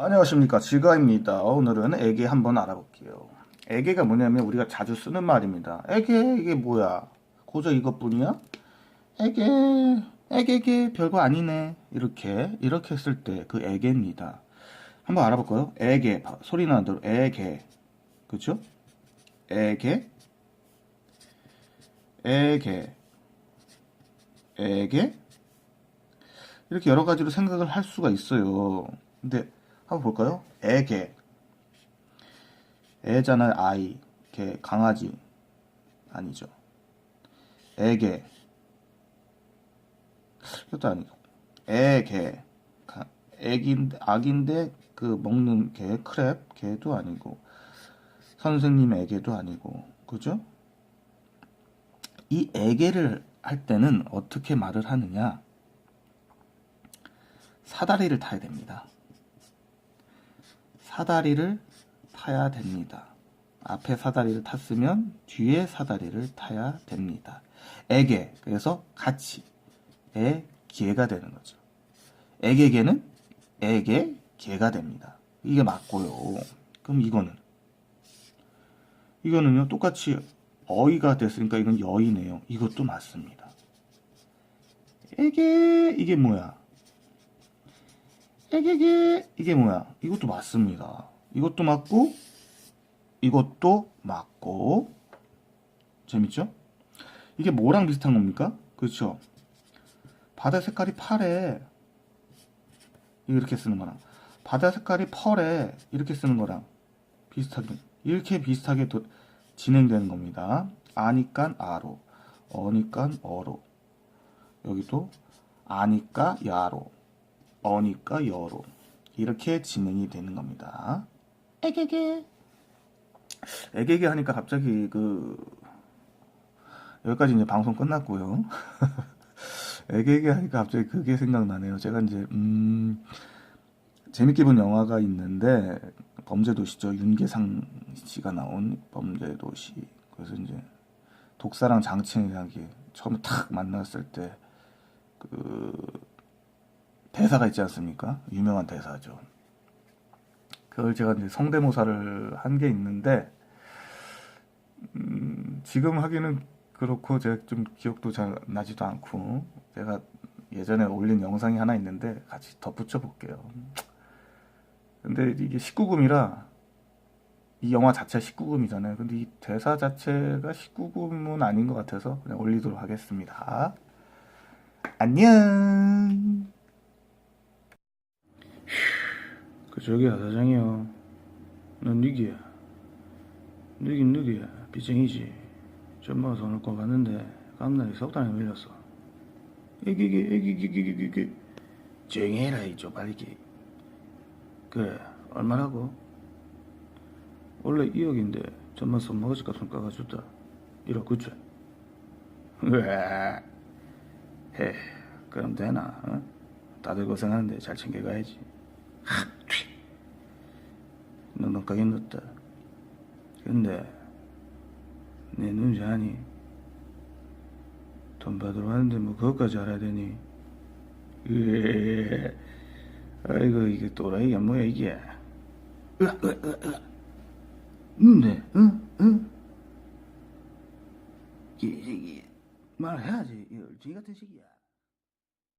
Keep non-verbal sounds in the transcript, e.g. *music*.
안녕하십니까. 지가입니다. 오늘은 애기 한번 알아볼게요. 애기가 뭐냐면 우리가 자주 쓰는 말입니다. 애기 이게 뭐야? 고저 이것뿐이야? 애기 애기기 별거 아니네. 이렇게 이렇게 쓸 때그 애기입니다. 한번 알아볼까요? 바- 소리 나는 대로 애기 그쵸? 애기 애기 애기 이렇게 여러 가지로 생각을 할 수가 있어요. 근데 한번 볼까요? 애 개. 애잖아요, 아이. 개, 강아지. 아니죠. 애 개. 이것도 아니고. 애개. 가- 애기인데, 악인데, 그 먹는 개, 크랩, 개도 아니고. 선생님 애개도 아니고. 그죠? 이 애개를 할 때는 어떻게 말을 하느냐? 사다리를 타야 됩니다. 사다리를 타야 됩니다. 앞에 사다리를 탔으면 뒤에 사다리를 타야 됩니다. 애게 그래서 같이 애개가 되는 거죠. 애개개는 애개 개가 됩니다. 이게 맞고요. 그럼 이거는 이거는요 똑같이 어이가 됐으니까 이건 여이네요. 이것도 맞습니다. 애게 이게 뭐야? 에게게 이게 뭐야? 이것도 맞습니다. 이것도 맞고 이것도 맞고 재밌죠? 이게 뭐랑 비슷한 겁니까? 그렇죠? 바다 색깔이 파래 이렇게 쓰는 거랑 바다 색깔이 펄에 이렇게 쓰는 거랑 비슷하게 이렇게 비슷하게 도- 진행되는 겁니다. 아니깐 아로 어니깐 어로 여기도 아니까 야로 어니까 여로 이렇게 진행이 되는 겁니다. 애게게 애게게 하니까 갑자기 그 여기까지 이제 방송 끝났고요. *laughs* 애게게 하니까 갑자기 그게 생각나네요. 제가 이제 음 재밌게 본 영화가 있는데 범죄도시죠. 윤계상 씨가 나온 범죄도시. 그래서 이제 독사랑 장첸이라는 처음에 탁 만났을 때 그 대사가 있지 않습니까? 유명한 대사죠. 그걸 제가 이제 성대모사를 한 게 있는데, 음, 지금 하기는 그렇고, 제가 좀 기억도 잘 나지도 않고, 제가 예전에 올린 영상이 하나 있는데, 같이 덧붙여 볼게요. 근데 이게 19금이라, 이 영화 자체가 19금이잖아요. 근데 이 대사 자체가 19금은 아닌 것 같아서 그냥 올리도록 하겠습니다. 안녕! 저기야 사장이요 넌 누구야? 누긴 누구야? 빚쟁이지 전마가 손을 꿔 갔는데 감날이 석탄에 밀렸어 애기기 애기기 애기기 애기 쟁해라 이 쪼발기 그래 얼마라고? 원래 2억인데 전마 손먹어지까 손 까가줬다 1억 9천 왜? 해 그럼 되나? 어? 다들 고생하는데 잘 챙겨가야지 넉넉하게 넣었다. 근데 내 눈치 아니? 돈 받으러 왔는데 뭐 그것까지 알아야 되니? 으에 아이고 이게 또라이가 뭐야 이게? 으아 으아 으아 근데 응? 응? 이, 이, 이, 말해야지 이 얼쟁이 같은 새끼야